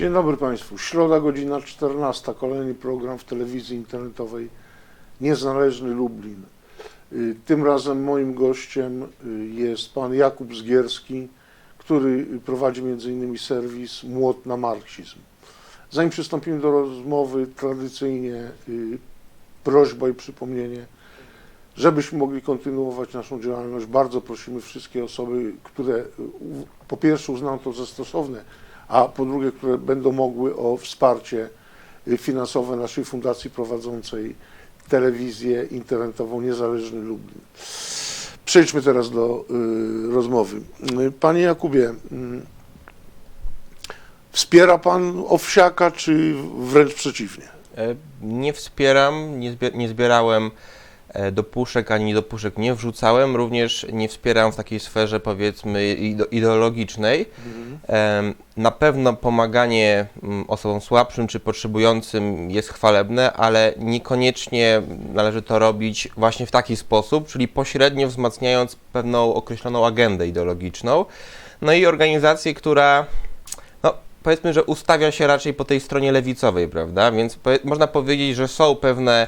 Dzień dobry Państwu. Środa, godzina 14. Kolejny program w telewizji internetowej Niezależny Lublin. Y, Tym razem moim gościem y, jest pan Jakub Zgierski, który prowadzi m.in. serwis Młot na Marksizm. Zanim przystąpimy do rozmowy, tradycyjnie y, prośba i przypomnienie, żebyśmy mogli kontynuować naszą działalność. Bardzo prosimy wszystkie osoby, które po pierwsze uznają to za stosowne, a po drugie, które będą mogły o wsparcie y, finansowe naszej fundacji prowadzącej telewizję internetową Niezależny Lublin. Przejdźmy teraz do y, rozmowy. Y, Panie Jakubie, y, wspiera Pan Owsiaka, czy wręcz przeciwnie? E, Nie wspieram, nie, zbie- nie zbierałem do puszek ani do puszek nie wrzucałem, również nie wspieram w takiej sferze powiedzmy ide- ideologicznej. Em, Na pewno pomaganie mm, osobom słabszym czy potrzebującym jest chwalebne, ale niekoniecznie należy to robić właśnie w taki sposób, czyli pośrednio wzmacniając pewną określoną agendę ideologiczną. No i organizację, która no, powiedzmy, że ustawia się raczej po tej stronie lewicowej, prawda? Więc powie- można powiedzieć, że są pewne,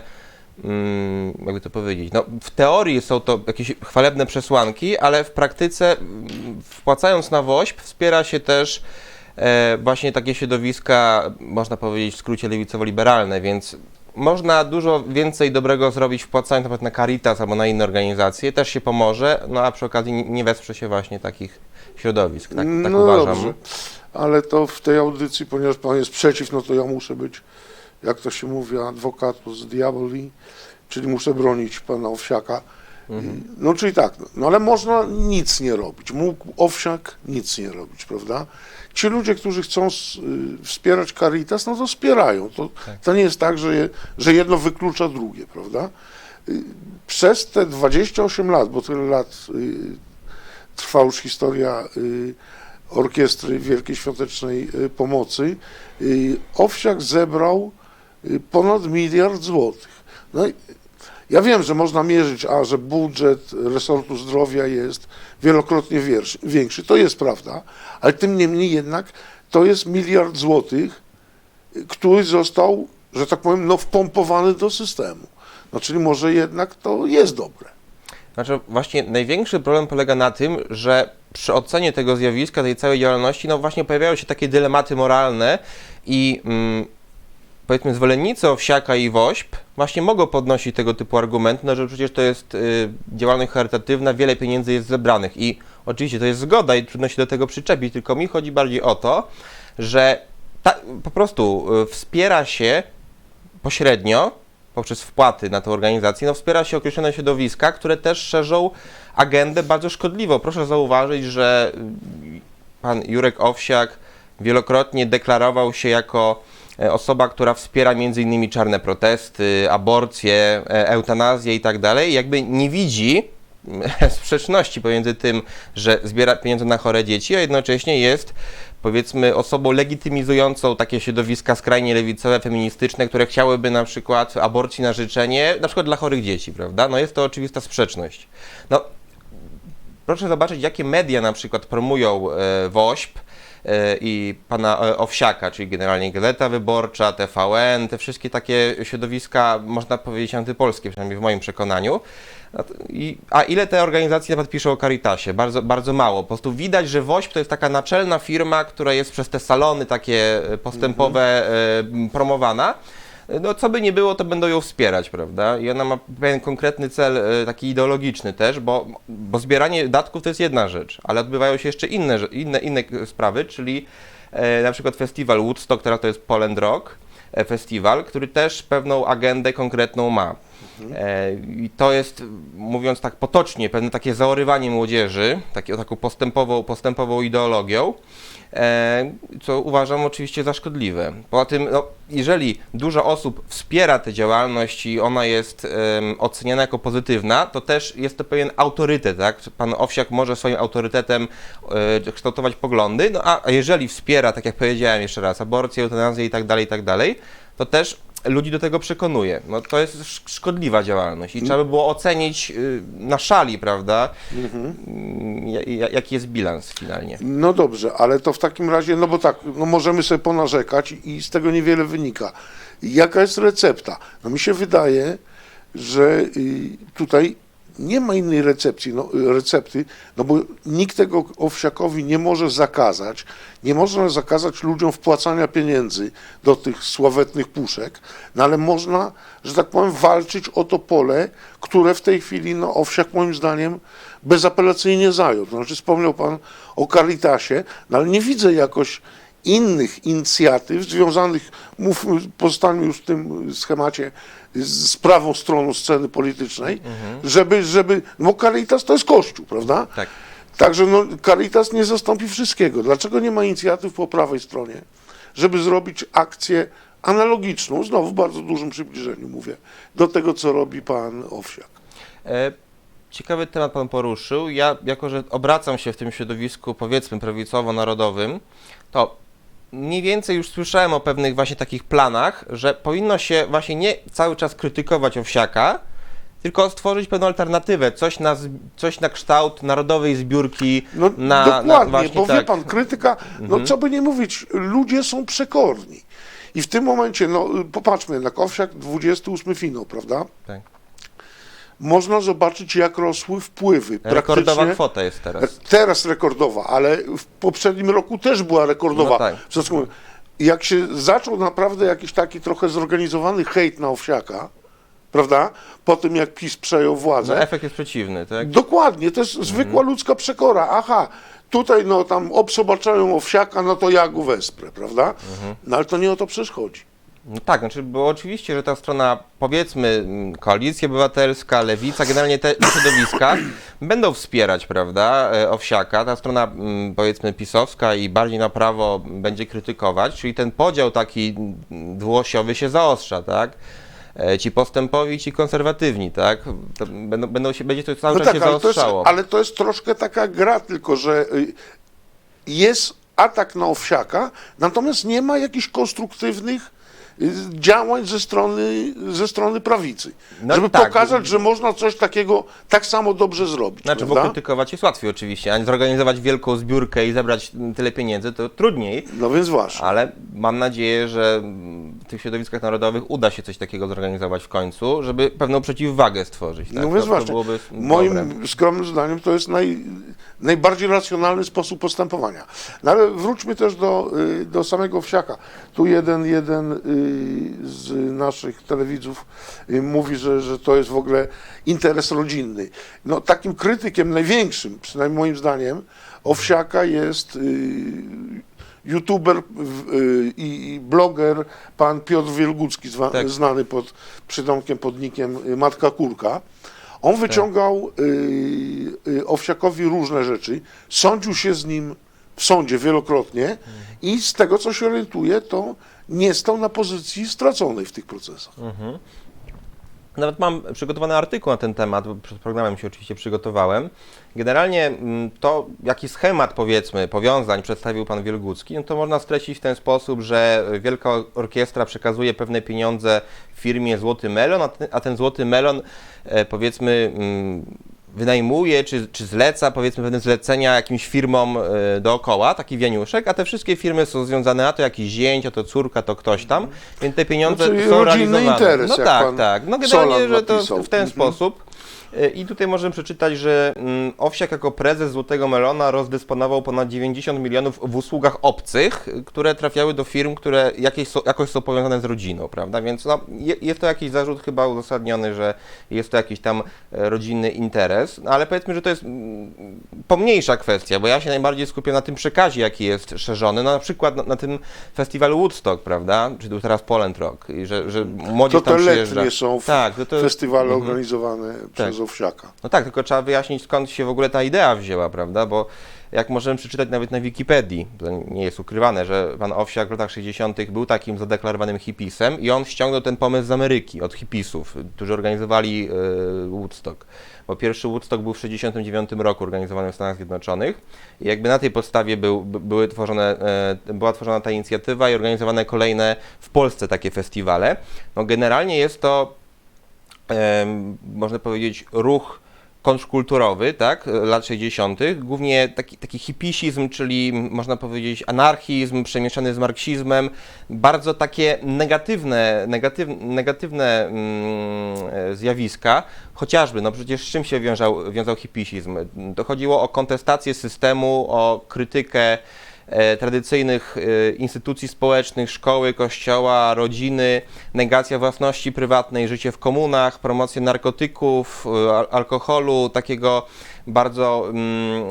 jakby to powiedzieć, no, w teorii są to jakieś chwalebne przesłanki, ale w praktyce, mm, wpłacając na WOŚP, wspiera się też e, właśnie takie środowiska, można powiedzieć w skrócie lewicowo-liberalne, więc można dużo więcej dobrego zrobić wpłacając nawet na Caritas albo na inne organizacje, też się pomoże, no a przy okazji nie- nie wesprze się właśnie takich środowisk, tak, tak no uważam. dobrze, ale to w tej audycji, ponieważ Pan jest przeciw, no to ja muszę być, jak to się mówi, advocatus diaboli, czyli muszę bronić Pana Owsiaka. Mhm. No czyli tak, no ale można nic nie robić. Mógł Owsiak nic nie robić, prawda? Ci ludzie, którzy chcą y, wspierać Caritas, no to wspierają. To, Tak. to nie jest tak, że, je, że jedno wyklucza drugie, prawda? Y, Przez te 28 lat, bo tyle lat y, trwa już historia Orkiestry Wielkiej Świątecznej Pomocy, Owsiak zebrał ponad miliard złotych. No ja wiem, że można mierzyć, a że budżet resortu zdrowia jest wielokrotnie większy, to jest prawda, ale tym niemniej jednak to jest miliard złotych, który został, że tak powiem, no wpompowany do systemu. No czyli może jednak to jest dobre. Znaczy, właśnie największy problem polega na tym, że przy ocenie tego zjawiska, tej całej działalności, no właśnie pojawiają się takie dylematy moralne i mm, powiedzmy zwolennicy Owsiaka i WOŚP właśnie mogą podnosić tego typu argumenty, no że przecież to jest y, działalność charytatywna, wiele pieniędzy jest zebranych i oczywiście to jest zgoda i trudno się do tego przyczepić, tylko mi chodzi bardziej o to, że ta, po prostu y, wspiera się pośrednio poprzez wpłaty na tę organizację, no wspiera się określone środowiska, które też szerzą agendę bardzo szkodliwą. Proszę zauważyć, że y, pan Jurek Owsiak wielokrotnie deklarował się jako osoba, która wspiera innymi czarne protesty, aborcję, e, eutanazję i tak dalej. Jakby nie widzi mm, sprzeczności pomiędzy tym, że zbiera pieniądze na chore dzieci, a jednocześnie jest powiedzmy osobą legitymizującą takie środowiska skrajnie lewicowe, feministyczne, które chciałyby na przykład aborcji na życzenie, na przykład dla chorych dzieci, prawda? No jest to oczywista sprzeczność. No, proszę zobaczyć, jakie media na przykład promują e, WOŚP e, i pana e, Owsiaka, czyli generalnie Gazeta Wyborcza, TVN, te wszystkie takie środowiska, można powiedzieć, antypolskie, przynajmniej w moim przekonaniu. A ile te organizacje nawet piszą o Caritasie? Bardzo, bardzo mało. Po prostu widać, że WOŚP to jest taka naczelna firma, która jest przez te salony takie e, postępowe e, promowana. No, co by nie było, to będą ją wspierać, prawda? I ona ma pewien konkretny cel, e, taki ideologiczny też, bo, bo zbieranie datków to jest jedna rzecz, ale odbywają się jeszcze inne, inne, inne sprawy, czyli e, na przykład festiwal Woodstock, teraz to jest Poland Rock e, festiwal, który też pewną agendę konkretną ma. E, I to jest, mówiąc tak potocznie, pewne takie zaorywanie młodzieży, takie, taką postępową, postępową ideologią, co uważam oczywiście za szkodliwe. Poza tym, no, jeżeli dużo osób wspiera tę działalność i ona jest oceniana jako pozytywna, to też jest to pewien autorytet, tak? Pan Owsiak może swoim autorytetem e, kształtować poglądy, no a jeżeli wspiera, tak jak powiedziałem jeszcze raz, aborcję, eutanazję i tak dalej, i tak dalej, to też ludzi do tego przekonuje. No, to jest sz- szkodliwa działalność i trzeba by było ocenić y, na szali, prawda, ja- ja- jaki jest bilans finalnie. No dobrze, ale to w takim razie, no bo tak, no możemy sobie ponarzekać i z tego niewiele wynika. Jaka jest recepta? No mi się wydaje, że y, tutaj nie ma innej recepcji, no, recepty, no bo nikt tego owsiakowi nie może zakazać. Nie można zakazać ludziom wpłacania pieniędzy do tych sławetnych puszek, no ale można, że tak powiem, walczyć o to pole, które w tej chwili, no owsiak moim zdaniem bezapelacyjnie zajął. Znaczy wspomniał Pan o Caritasie, no ale nie widzę jakoś innych inicjatyw związanych, mówmy, pozostańmy już w tym schemacie z prawą stroną sceny politycznej, żeby, żeby, no Caritas to jest Kościół, prawda? Tak. Także no, Caritas nie zastąpi wszystkiego. Dlaczego nie ma inicjatyw po prawej stronie, żeby zrobić akcję analogiczną, znowu w bardzo dużym przybliżeniu mówię, do tego, co robi pan Owsiak? E, Ciekawy temat Pan poruszył. Ja, jako że obracam się w tym środowisku, powiedzmy, prawicowo-narodowym, to mniej więcej już słyszałem o pewnych właśnie takich planach, że powinno się właśnie nie cały czas krytykować Owsiaka, tylko stworzyć pewną alternatywę, coś na, coś na kształt narodowej zbiórki, No na, dokładnie, na właśnie bo wie tak. pan, krytyka, no co by nie mówić, ludzie są przekorni. I w tym momencie, no popatrzmy, na Owsiak 28 finał, prawda? Tak. Można zobaczyć, jak rosły wpływy. Rekordowa kwota jest teraz. Teraz rekordowa, ale w poprzednim roku też była rekordowa. No tak. Jak się zaczął naprawdę jakiś taki trochę zorganizowany hejt na Owsiaka, prawda? Po tym, jak PiS przejął władzę. No, efekt jest przeciwny, tak? Dokładnie, to jest zwykła ludzka przekora. Aha, tutaj no tam obsobaczają Owsiaka, no to ja go wesprę, prawda? No ale to nie o to przecież chodzi. No tak, znaczy, bo oczywiście, że ta strona, powiedzmy, koalicja obywatelska, lewica, generalnie te środowiska będą wspierać, prawda, e, Owsiaka. Ta strona, powiedzmy, pisowska i bardziej na prawo będzie krytykować, czyli ten podział taki dwuosiowy się zaostrza, tak? E, Ci postępowi, ci konserwatywni, tak? To będą, będą się, będzie to cały czas się No ale, to jest, zaostrzało. ale to jest troszkę taka gra, tylko że y, jest atak na Owsiaka, natomiast nie ma jakichś konstruktywnych działań ze strony, ze strony prawicy. No żeby tak. pokazać, że można coś takiego tak samo dobrze zrobić. Znaczy, bo prawda? krytykować jest łatwiej oczywiście, a zorganizować wielką zbiórkę i zebrać tyle pieniędzy to trudniej. No więc właśnie. Ale mam nadzieję, że w tych środowiskach narodowych uda się coś takiego zorganizować w końcu, żeby pewną przeciwwagę stworzyć. Tak? No więc to, to właśnie, byłoby moim dobre. skromnym zdaniem to jest naj, najbardziej racjonalny sposób postępowania. No ale wróćmy też do, y, do samego Wsiaka. Tu jeden, jeden y, z naszych telewidzów y, mówi, że, że to jest w ogóle interes rodzinny. No takim krytykiem największym, przynajmniej moim zdaniem, Owsiaka jest youtuber i bloger pan Piotr Wielgucki, Tak. znany pod przydomkiem, podnikiem Matka Kurka. On wyciągał y, y, Owsiakowi różne rzeczy, sądził się z nim w sądzie wielokrotnie i z tego, co się orientuje, to nie stał na pozycji straconej w tych procesach. Nawet mam przygotowany artykuł na ten temat, bo przed programem się oczywiście przygotowałem. Generalnie mm, to, jaki schemat, powiedzmy, powiązań przedstawił pan Wielgucki, no to można streścić w ten sposób, że Wielka Orkiestra przekazuje pewne pieniądze firmie Złoty Melon, a ten, a ten Złoty Melon, e, powiedzmy, mm, wynajmuje czy, czy zleca, powiedzmy, pewne zlecenia jakimś firmom e, dookoła, taki wianiuszek, a te wszystkie firmy są związane, a to jakiś zięć, a to córka, to ktoś tam, więc te pieniądze No, czyli są rodzinny realizowane. interes, no jak tak, pan tak. No Solan generalnie, że to napisał. w ten Mhm. sposób. I tutaj możemy przeczytać, że mm, Owsiak jako prezes Złotego Melona rozdysponował ponad 90 milionów w usługach obcych, które trafiały do firm, które jakieś są, jakoś są powiązane z rodziną, prawda? Więc no, je, jest to jakiś zarzut chyba uzasadniony, że jest to jakiś tam e, rodzinny interes, no, ale powiedzmy, że to jest mm, pomniejsza kwestia, bo ja się najbardziej skupiam na tym przekazie, jaki jest szerzony, no, na przykład na, na tym festiwalu Woodstock, prawda? Czy tu teraz Poland Rock, że, że młodzież To te tam przyjeżdża. letnie są tak, to, to festiwale Mhm. organizowane przez Owsiaka. No tak, tylko trzeba wyjaśnić skąd się w ogóle ta idea wzięła, prawda? Bo jak możemy przeczytać nawet na Wikipedii, to nie jest ukrywane, że pan Owsiak w latach 60. był takim zadeklarowanym hipisem i on ściągnął ten pomysł z Ameryki, od hipisów, którzy organizowali e, Woodstock. Bo pierwszy Woodstock był w 69 roku organizowany w Stanach Zjednoczonych i jakby na tej podstawie był, by- były tworzone, e, była tworzona ta inicjatywa i organizowane kolejne w Polsce takie festiwale. No generalnie jest to można powiedzieć, ruch kontrkulturowy, tak, lat 60., głównie taki, taki hipisizm, czyli można powiedzieć anarchizm przemieszany z marksizmem, bardzo takie negatywne, negatyw, negatywne mm, zjawiska, chociażby, no przecież z czym się wiązał, wiązał hipisizm? To chodziło o kontestację systemu, o krytykę tradycyjnych e, instytucji społecznych, szkoły, kościoła, rodziny, negacja własności prywatnej, życie w komunach, promocja narkotyków, e, al- alkoholu, takiego bardzo mm,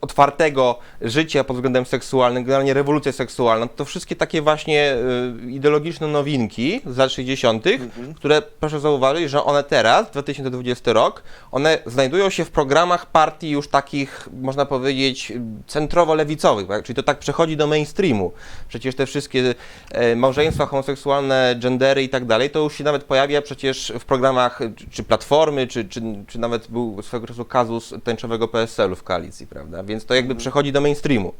otwartego życia pod względem seksualnym, generalnie rewolucja seksualna. To wszystkie takie właśnie e, ideologiczne nowinki z lat 60., które proszę zauważyć, że one teraz, 2020 rok, one znajdują się w programach partii już takich, można powiedzieć, centrowo-lewicowych, tak? czyli to tak przechodzi do mainstreamu. Przecież te wszystkie e, małżeństwa homoseksualne, gendery i tak dalej, to już się nawet pojawia przecież w programach czy, czy Platformy, czy, czy, czy nawet był swego czasu kazus tęczowego PSL-u w koalicji, prawda? Więc to jakby przechodzi do mainstreamu.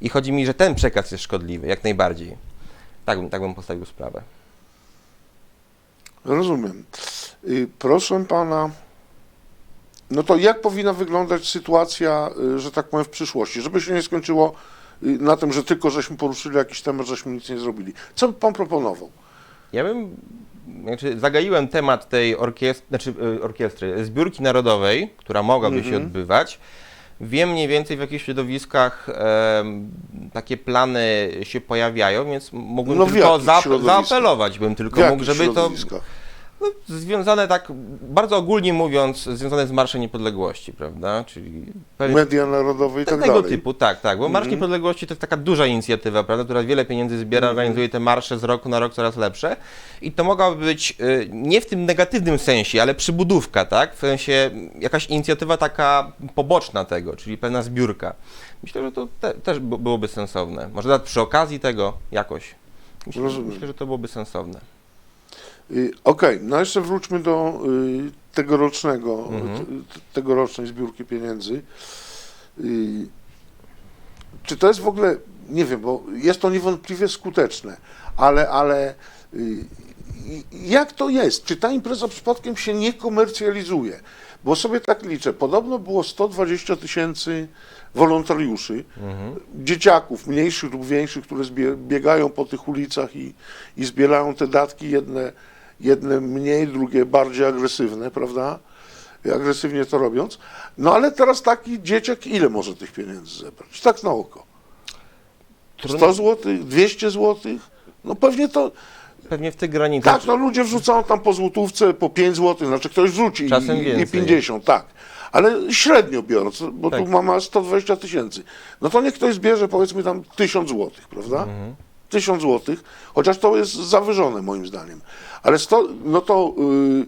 I chodzi mi, że ten przekaz jest szkodliwy, jak najbardziej. Tak bym, tak bym postawił sprawę. Rozumiem. Y, Proszę pana, no to jak powinna wyglądać sytuacja, y, że tak powiem, w przyszłości, żeby się nie skończyło y, na tym, że tylko żeśmy poruszyli jakiś temat, żeśmy nic nie zrobili. Co by pan proponował? Ja bym, znaczy zagaiłem temat tej orkiestry, znaczy y, orkiestry, zbiórki narodowej, która mogłaby się Mhm. odbywać. Wiem mniej więcej w jakich środowiskach em, takie plany się pojawiają, więc mógłbym No tylko za, zaapelować bym tylko mógł, żeby to związane tak, bardzo ogólnie mówiąc, związane z Marszem Niepodległości, prawda? Czyli Media narodowe i tak tego dalej. typu, tak, tak. Bo Marsz Mhm. Niepodległości to jest taka duża inicjatywa, prawda, która wiele pieniędzy zbiera, Mhm. organizuje te marsze z roku na rok coraz lepsze. I to mogłaby być y, nie w tym negatywnym sensie, ale przybudówka, tak? W sensie jakaś inicjatywa taka poboczna tego, czyli pewna zbiórka. Myślę, że to te, też by- byłoby sensowne. Może nawet przy okazji tego jakoś. Myślę, myślę że to byłoby sensowne. Y, Okej, no jeszcze wróćmy do y, tegorocznego, Mhm. tegorocznej zbiórki pieniędzy. Y, czy to jest w ogóle, nie wiem, bo jest to niewątpliwie skuteczne, ale, ale jak to jest? Czy ta impreza przypadkiem się nie komercjalizuje? Bo sobie tak liczę, podobno było 120 tysięcy wolontariuszy, Mhm. dzieciaków mniejszych lub większych, które biegają po tych ulicach i, i zbierają te datki, jedne, jedne mniej, drugie bardziej agresywne, prawda? Agresywnie to robiąc. No ale teraz taki dzieciak ile może tych pieniędzy zebrać? Tak na oko. 100 zł, 200 zł? No pewnie to, Pewnie w tych granicach. tak, no ludzie wrzucają tam po złotówce, po 5 zł, znaczy ktoś wrzuci Czasem i, i więcej. 50, tak. Ale średnio biorąc, bo Tak. tu mama 120 tysięcy. No to niech ktoś zbierze powiedzmy tam 1000 złotych, prawda? Mhm. 1000 złotych, chociaż to jest zawyżone moim zdaniem. Ale 100, no to y,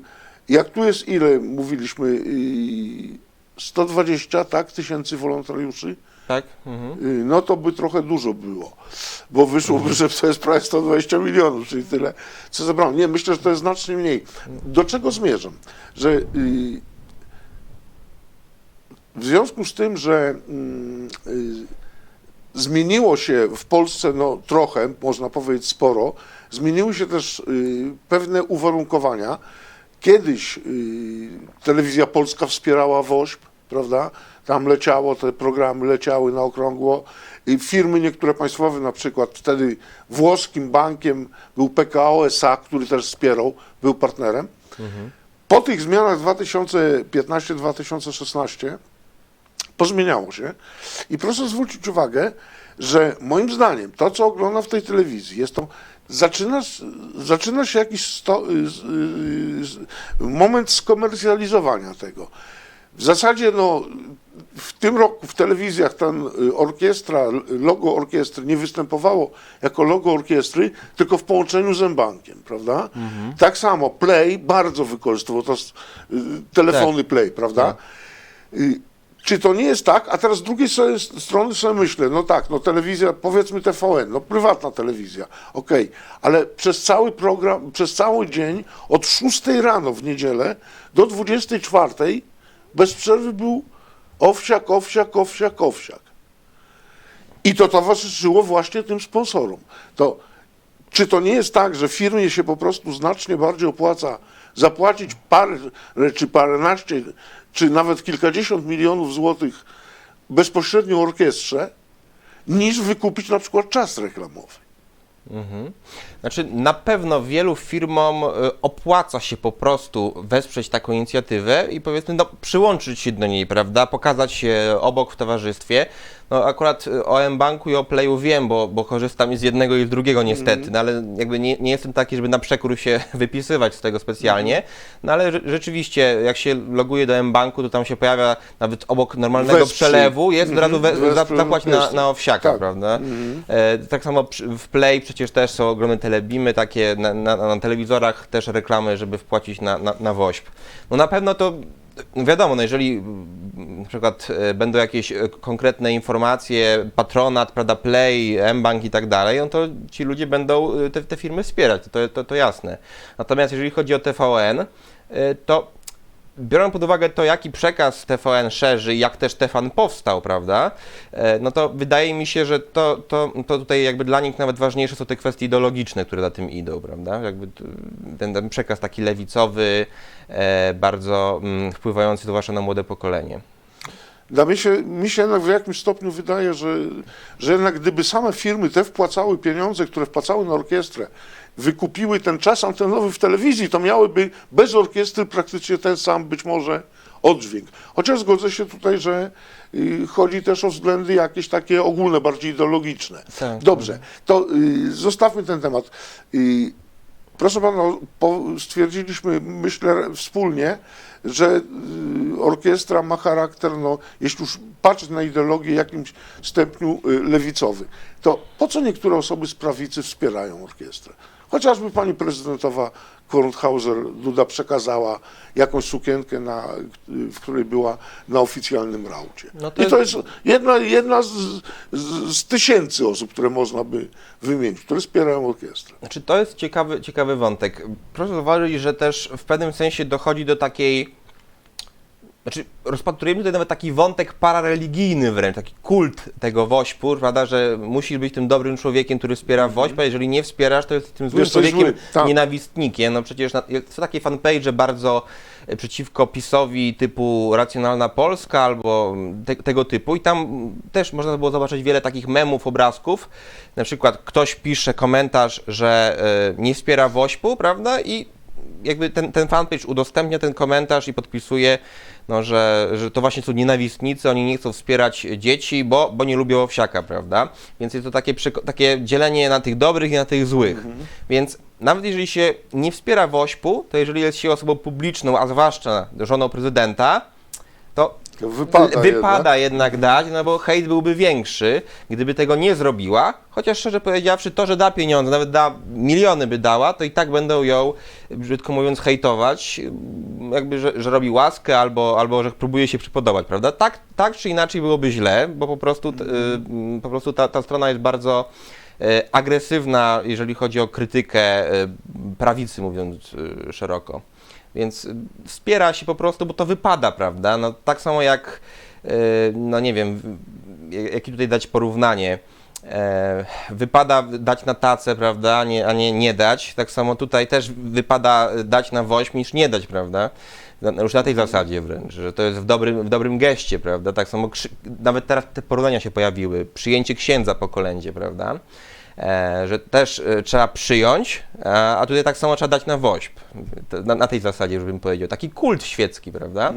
jak tu jest ile, mówiliśmy, y, 120, tak, tysięcy wolontariuszy, Tak? Mhm. y, no to by trochę dużo było, bo wyszłoby, że to jest prawie 120 milionów, czyli tyle, co zebrano. Nie, myślę, że to jest znacznie mniej. Do czego zmierzam? Że y, w związku z tym, że mm, y, zmieniło się w Polsce no, trochę, można powiedzieć sporo, zmieniły się też y, pewne uwarunkowania. Kiedyś y, telewizja polska wspierała WOŚP, prawda? Tam leciało, te programy leciały na okrągło. I firmy niektóre państwowe, na przykład wtedy włoskim bankiem był PKO SA, który też wspierał, był partnerem. Po tych zmianach 2015-2016 pozmieniało się i proszę zwrócić uwagę, że moim zdaniem to, co oglądam w tej telewizji, jest to, zaczyna, zaczyna się jakiś sto, y, y, moment skomercjalizowania tego. w zasadzie no, w tym roku w telewizjach ten y, orkiestra, logo orkiestry nie występowało jako logo orkiestry, tylko w połączeniu z M-Bankiem, prawda? Tak samo Play bardzo wykorzystywał to telefony Play, prawda? Y, Czy to nie jest tak? A teraz z drugiej strony sobie myślę, no tak, no telewizja, powiedzmy TVN, no prywatna telewizja, okej, ale przez cały program, przez cały dzień, od 6 rano w niedzielę do 24 bez przerwy był owsiak, owsiak, owsiak, owsiak. I to towarzyszyło właśnie tym sponsorom. To czy to nie jest tak, że firmie się po prostu znacznie bardziej opłaca zapłacić parę, czy paręnaście, czy nawet kilkadziesiąt milionów złotych bezpośrednio orkiestrze, niż wykupić na przykład czas reklamowy? Mhm. Znaczy, na pewno wielu firmom y, opłaca się po prostu wesprzeć taką inicjatywę i powiedzmy, no, przyłączyć się do niej, prawda? Pokazać się obok w towarzystwie. No, akurat y, o M-Banku i o Playu wiem, bo, bo korzystam i z jednego i z drugiego niestety, no, ale jakby nie, nie jestem taki, żeby na przekór się wypisywać z tego specjalnie. No ale rze- rzeczywiście, jak się loguje do M-Banku, to tam się pojawia nawet obok normalnego Wesprzyj. przelewu, jest od razu we, Mhm. za, zapłać na, na owsiaka, Tak. prawda? E, tak samo przy, w Play przecież też są ogromne telebimy, takie na, na, na telewizorach też reklamy, żeby wpłacić na, na, na WOŚP. No na pewno to wiadomo, no jeżeli mm, na przykład e, będą jakieś e, konkretne informacje, patronat, prawda, Play, mBank i tak dalej, no to ci ludzie będą e, te, te firmy wspierać, to, to, to jasne. Natomiast jeżeli chodzi o TVN, to biorąc pod uwagę to, jaki przekaz TVN szerzy jak też TVN powstał, prawda, e, no to wydaje mi się, że to, to, to tutaj jakby dla nich nawet ważniejsze są te kwestie ideologiczne, które za tym idą, prawda, jakby ten, ten przekaz taki lewicowy, e, bardzo mm, wpływający zwłaszcza na młode pokolenie. Dla mnie się, mi się jednak w jakimś stopniu wydaje, że, że jednak gdyby same firmy te wpłacały pieniądze, które wpłacały na orkiestrę, wykupiły ten czas antenowy w telewizji, to miałyby bez orkiestry praktycznie ten sam być może oddźwięk. Chociaż zgodzę się tutaj, że y, chodzi też o względy jakieś takie ogólne, bardziej ideologiczne. Tak. Dobrze, to y, zostawmy ten temat. Y, Proszę pana, stwierdziliśmy, myślę, wspólnie, że orkiestra ma charakter, no, jeśli już patrzeć na ideologię, jakimś stopniu lewicowy, to po co niektóre osoby z prawicy wspierają orkiestrę? Chociażby pani prezydentowa Kornhauser-Duda przekazała jakąś sukienkę, na, w której była na oficjalnym raucie. No to I to jest- jest jedna, jedna z, z, z tysięcy osób, które można by wymienić, które wspierają orkiestrę. Znaczy, to jest ciekawy, ciekawy wątek. Proszę zauważyć, że też w pewnym sensie dochodzi do takiej. Znaczy, rozpatrujemy tutaj nawet taki wątek parareligijny wręcz, taki kult tego wośpu, prawda, że musisz być tym dobrym człowiekiem, który wspiera wośpa, jeżeli nie wspierasz, to jest tym złym Jesteś człowiekiem, zły, tak. nienawistnikiem. No przecież na, są takie fanpage bardzo e, przeciwko PiSowi typu Racjonalna Polska albo te, tego typu i tam też można było zobaczyć wiele takich memów, obrazków. Na przykład ktoś pisze komentarz, że e, nie wspiera wośpu, prawda, i jakby ten, ten fanpage udostępnia ten komentarz i podpisuje, no, że, że to właśnie są nienawistnicy, oni nie chcą wspierać dzieci, bo, bo nie lubią owsiaka, prawda? Więc jest to takie, takie dzielenie na tych dobrych i na tych złych. Więc nawet jeżeli się nie wspiera wośpu, to jeżeli jest się osobą publiczną, a zwłaszcza żoną prezydenta, to Wypada, wypada jednak dać, no bo hejt byłby większy, gdyby tego nie zrobiła. Chociaż szczerze powiedziawszy, to, że da pieniądze, nawet da miliony by dała, to i tak będą ją, brzydko mówiąc, hejtować, jakby, że, że robi łaskę albo, albo że próbuje się przypodobać, prawda? Tak, tak czy inaczej byłoby źle, bo po prostu, y, po prostu ta, ta strona jest bardzo y, agresywna, jeżeli chodzi o krytykę y, prawicy, mówiąc y, szeroko. Więc wspiera się po prostu, bo to wypada, prawda? No, tak samo jak, y, no nie wiem, jakie tutaj dać porównanie. E, wypada dać na tacę, prawda, a nie, a nie nie dać. Tak samo tutaj też wypada dać na woźm niż nie dać, prawda? Już na tej zasadzie wręcz, że to jest w dobrym, w dobrym geście, prawda? Tak samo, nawet teraz te porównania się pojawiły. Przyjęcie księdza po kolędzie, prawda? E, że też e, trzeba przyjąć, a, a tutaj tak samo trzeba dać na woźb. Na, na tej zasadzie, już bym powiedział. Taki kult świecki, prawda?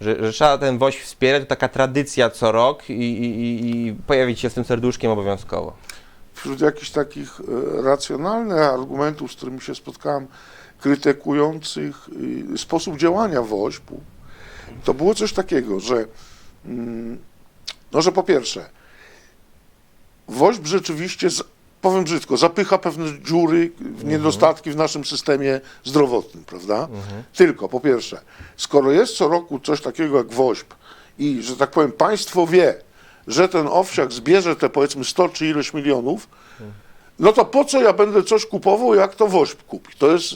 Że, że trzeba ten woźb wspierać, to taka tradycja co rok i, i, i- pojawić się z tym serduszkiem obowiązkowo. Wśród jakichś takich e, racjonalnych argumentów, z którymi się spotkałem, krytykujących sposób działania WOŚP-u, to było coś takiego, że mm, no, że po pierwsze, woźb rzeczywiście, z- powiem brzydko, zapycha pewne dziury, niedostatki w naszym systemie zdrowotnym, prawda? Tylko, po pierwsze, skoro jest co roku coś takiego jak woźb i, że tak powiem, państwo wie, że ten owsiak zbierze te powiedzmy 100 czy ileś milionów, no to po co ja będę coś kupował, jak to woźb kupi? To jest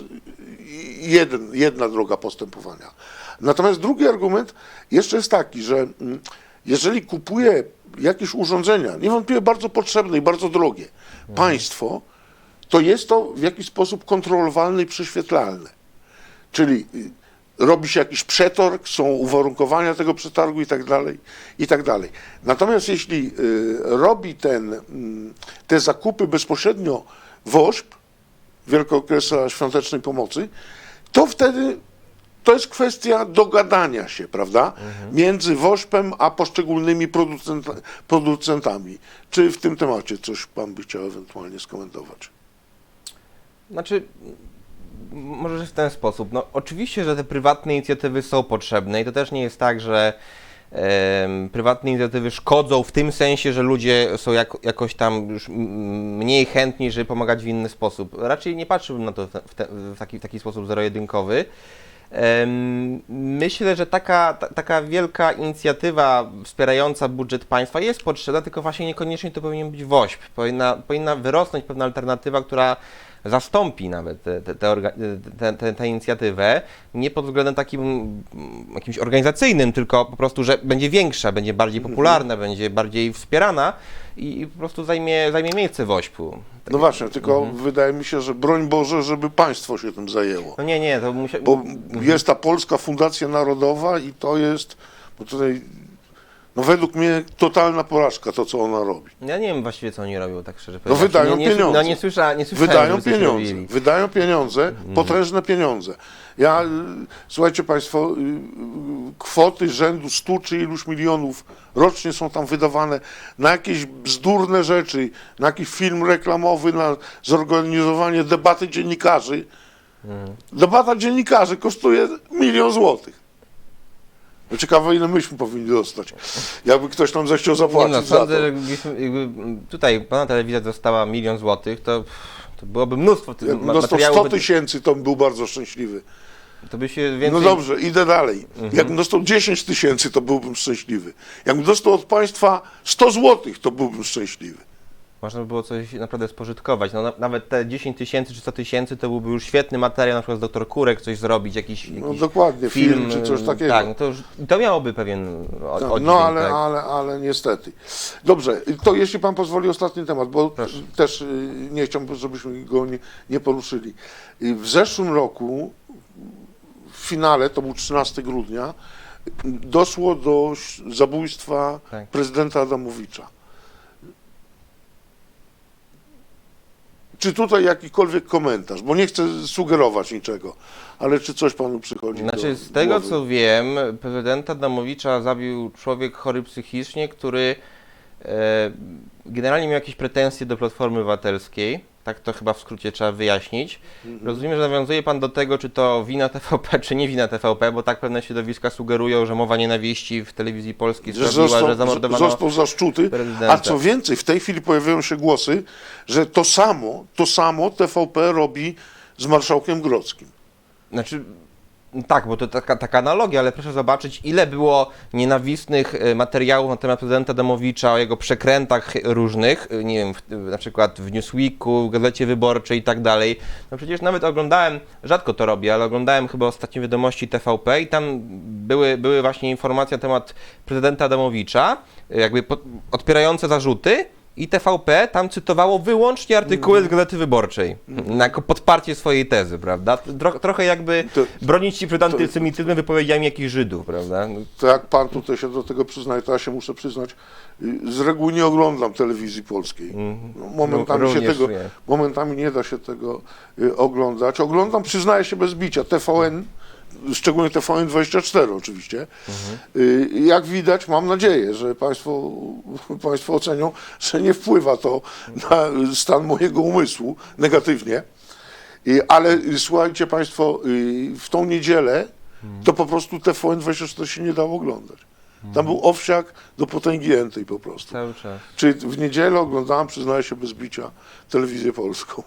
jeden, jedna droga postępowania. Natomiast drugi argument jeszcze jest taki, że mm, jeżeli kupuje jakieś urządzenia, niewątpliwie bardzo potrzebne i bardzo drogie, państwo, to jest to w jakiś sposób kontrolowalne i prześwietlalne. Czyli y, robi się jakiś przetarg, są uwarunkowania tego przetargu i tak dalej, i tak dalej. Natomiast jeśli y, robi ten, mm, te zakupy bezpośrednio WOŚP, Wielkokresza Świątecznej Pomocy, to wtedy to jest kwestia dogadania się, prawda, między WOŚP-em a poszczególnymi producenta, producentami. Czy w tym temacie coś pan by chciał ewentualnie skomentować? Znaczy, może w ten sposób. No, oczywiście, że te prywatne inicjatywy są potrzebne i to też nie jest tak, że prywatne inicjatywy szkodzą w tym sensie, że ludzie są jak, jakoś tam już mniej chętni, żeby pomagać w inny sposób. Raczej nie patrzyłbym na to w, te, w, taki, w taki sposób zero-jedynkowy. Myślę, że taka, ta, taka wielka inicjatywa wspierająca budżet państwa jest potrzebna, tylko właśnie niekoniecznie to powinien być WOŚP. Powinna, powinna wyrosnąć pewna alternatywa, która zastąpi nawet tę te, te, te, te, inicjatywę, nie pod względem takim mm, jakimś organizacyjnym, tylko po prostu, że będzie większa, będzie bardziej popularna, będzie bardziej wspierana i, i po prostu zajmie, zajmie miejsce WOŚP-u. Tak No właśnie, tylko wydaje mi się, że broń Boże, żeby państwo się tym zajęło. No nie, nie, to musia... Bo jest ta Polska Fundacja Narodowa i to jest, bo tutaj, no według mnie totalna porażka to, co ona robi. Ja nie wiem właściwie, co oni robią, tak szczerze No powiedziawszy. wydają nie, nie, pieniądze. No nie, słysza, nie słyszałem, Wydają żeby coś pieniądze, robili. wydają pieniądze, potężne pieniądze. Ja, y, słuchajcie Państwo, y, y, kwoty rzędu 100 czy iluś milionów rocznie są tam wydawane na jakieś bzdurne rzeczy, na jakiś film reklamowy, na zorganizowanie debaty dziennikarzy. Debata dziennikarzy kosztuje milion złotych. No Ciekawe, ile myśmy powinni dostać. Jakby ktoś nam zechciał Nie zapłacić no, za sądzę, to. że gdybyśmy, jakby tutaj pana telewizja dostała milion złotych, to, to byłoby mnóstwo tych Jakbym ma- dostał materiałów. 100 tysięcy, to bym był bardzo szczęśliwy. To by się więcej... No dobrze, idę dalej. Mhm. Jakbym dostał 10 tysięcy, to byłbym szczęśliwy. Jakbym dostał od państwa 100 złotych, to byłbym szczęśliwy. Można by było coś naprawdę spożytkować. No, na, nawet te 10 tysięcy czy 100 tysięcy to byłby już świetny materiał, na przykład z doktor Kurek coś zrobić, jakiś, No jakiś dokładnie, film, czy coś takiego. Tak, no to, już, to miałoby pewien o- No, oddźwięk, no ale, tak. ale, ale niestety. Dobrze, to jeśli pan pozwoli ostatni temat, bo Proszę. też y, nie chciałbym, żebyśmy go nie, nie poruszyli. Y, W zeszłym roku, w finale, to był 13 grudnia, doszło do zabójstwa Tak. prezydenta Adamowicza. Czy tutaj jakikolwiek komentarz? Bo nie chcę sugerować niczego, ale czy coś panu przychodzi Znaczy, do z tego głowy? co wiem, prezydenta Adamowicza zabił człowiek chory psychicznie, który e, generalnie miał jakieś pretensje do Platformy Obywatelskiej. Tak to chyba w skrócie trzeba wyjaśnić. Mhm. Rozumiem, że nawiązuje pan do tego, czy to wina TVP, czy nie wina TVP, bo tak pewne środowiska sugerują, że mowa nienawiści w telewizji polskiej że sprawiła, został, że zamordowano został zaszczuty, prezydenta. a co więcej, w tej chwili pojawiają się głosy, że to samo, to samo TVP robi z marszałkiem Grodzkim. Znaczy, tak, bo to taka, taka analogia, ale proszę zobaczyć, ile było nienawistnych e, materiałów na temat prezydenta Adamowicza, o jego przekrętach różnych, e, nie wiem, w, na przykład w Newsweeku, w Gazecie Wyborczej i tak dalej. No przecież nawet oglądałem, rzadko to robię, ale oglądałem chyba ostatnie wiadomości TVP i tam były, były właśnie informacje na temat prezydenta Adamowicza, e, jakby pod, odpierające zarzuty, i TVP tam cytowało wyłącznie artykuły z Gazety Wyborczej, na, jako podparcie swojej tezy, prawda? Tro, trochę jakby To- bronić się przed antysemityzmem wypowiedziami jakichś Żydów, prawda? Jak pan tutaj się do tego przyznaje, to ja się muszę przyznać, y, z reguły nie oglądam telewizji polskiej. No, momentami, No, się tego, nie. momentami nie da się tego y, oglądać. Oglądam, przyznaję się bez bicia, TVN, szczególnie TVN24 oczywiście. Y, Jak widać, mam nadzieję, że państwo, państwo ocenią, że nie wpływa to na stan mojego umysłu negatywnie. Y, Ale słuchajcie Państwo, y, w tą niedzielę to po prostu TVN24 się nie dało oglądać. Tam był owsiak do potęgi entej po prostu. Cały czas. Czyli w niedzielę oglądałem, przyznaję się bez bicia, telewizję polską.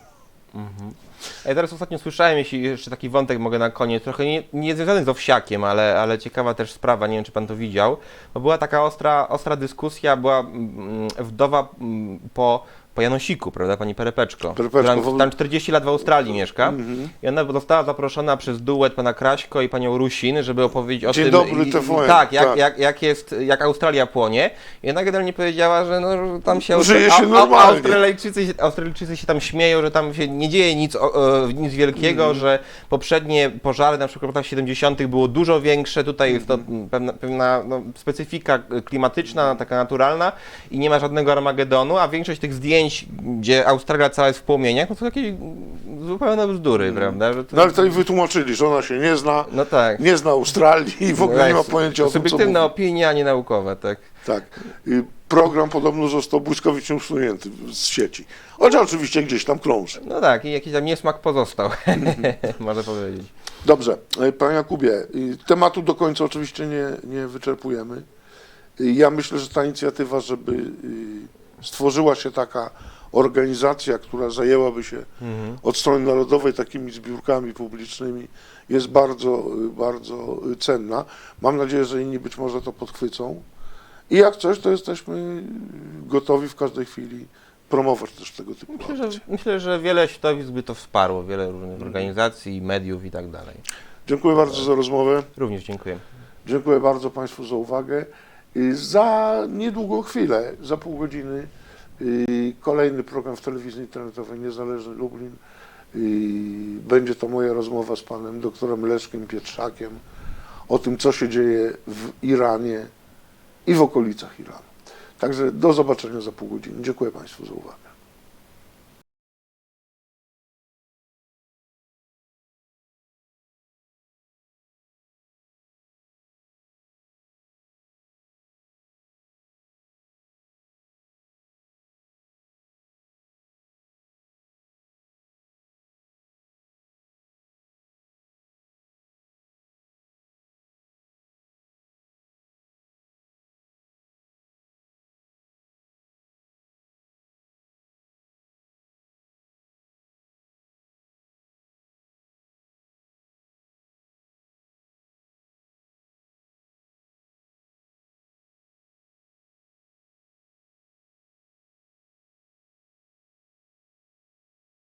Ja teraz ostatnio słyszałem, jeśli jeszcze taki wątek mogę na koniec, trochę nie, nie związany z owsiakiem, ale, ale ciekawa też sprawa, nie wiem czy pan to widział, bo była taka ostra, ostra dyskusja, była mm, wdowa mm, po, po Janosiku, prawda, pani Perepeczko, Perepeczko, która w- tam 40 lat w Australii mieszka Mhm. i ona została zaproszona przez duet pana Kraśko i panią Rusin, żeby opowiedzieć o Dzień tym, dobry, i- i- TVN, tak, jak, tak. Jak, jak jest, jak Australia płonie i ona generalnie powiedziała, że no, że tam się, Żyje się normalnie. Australijczycy, się- Australijczycy się tam śmieją, że tam się nie dzieje nic, o, e, nic wielkiego, Mhm. że poprzednie pożary na przykład w latach 70. było dużo większe, tutaj jest to Mhm. pewna, pewna no, specyfika klimatyczna, taka naturalna i nie ma żadnego Armagedonu, a większość tych zdjęć, gdzie Australia cała jest w płomieniach, no to jakieś zupełne bzdury, prawda? Że to, No ale to i wytłumaczyli, że ona się nie zna, no tak. nie zna Australii i w ogóle nie ma pojęcia o tym, co Subiektywna mówi. opinia, a nie naukowa, tak. Tak. Y, Program podobno został błyskawicznie usunięty z sieci. Chociaż oczywiście gdzieś tam krąży. No tak, i jakiś tam niesmak pozostał, można powiedzieć. Dobrze, y, panie Jakubie, y, tematu do końca oczywiście nie, nie wyczerpujemy. Y, Ja myślę, że ta inicjatywa, żeby y, stworzyła się taka organizacja, która zajęłaby się Mhm. od strony narodowej takimi zbiórkami publicznymi, jest bardzo, bardzo cenna. Mam nadzieję, że inni być może to podchwycą. I jak coś, to jesteśmy gotowi w każdej chwili promować też tego typu Myślę, że, akcje. myślę, że wiele środowisk by to wsparło, wiele różnych organizacji, mediów i tak dalej. Dziękuję bardzo za rozmowę. Również dziękuję. Dziękuję bardzo Państwu za uwagę. Y, Za niedługą chwilę, za pół godziny, y, kolejny program w telewizji internetowej Niezależny Lublin. Y, Będzie to moja rozmowa z panem doktorem Leszkiem Pietrzakiem o tym, co się dzieje w Iranie i w okolicach Iranu. Także do zobaczenia za pół godziny. Dziękuję Państwu za uwagę.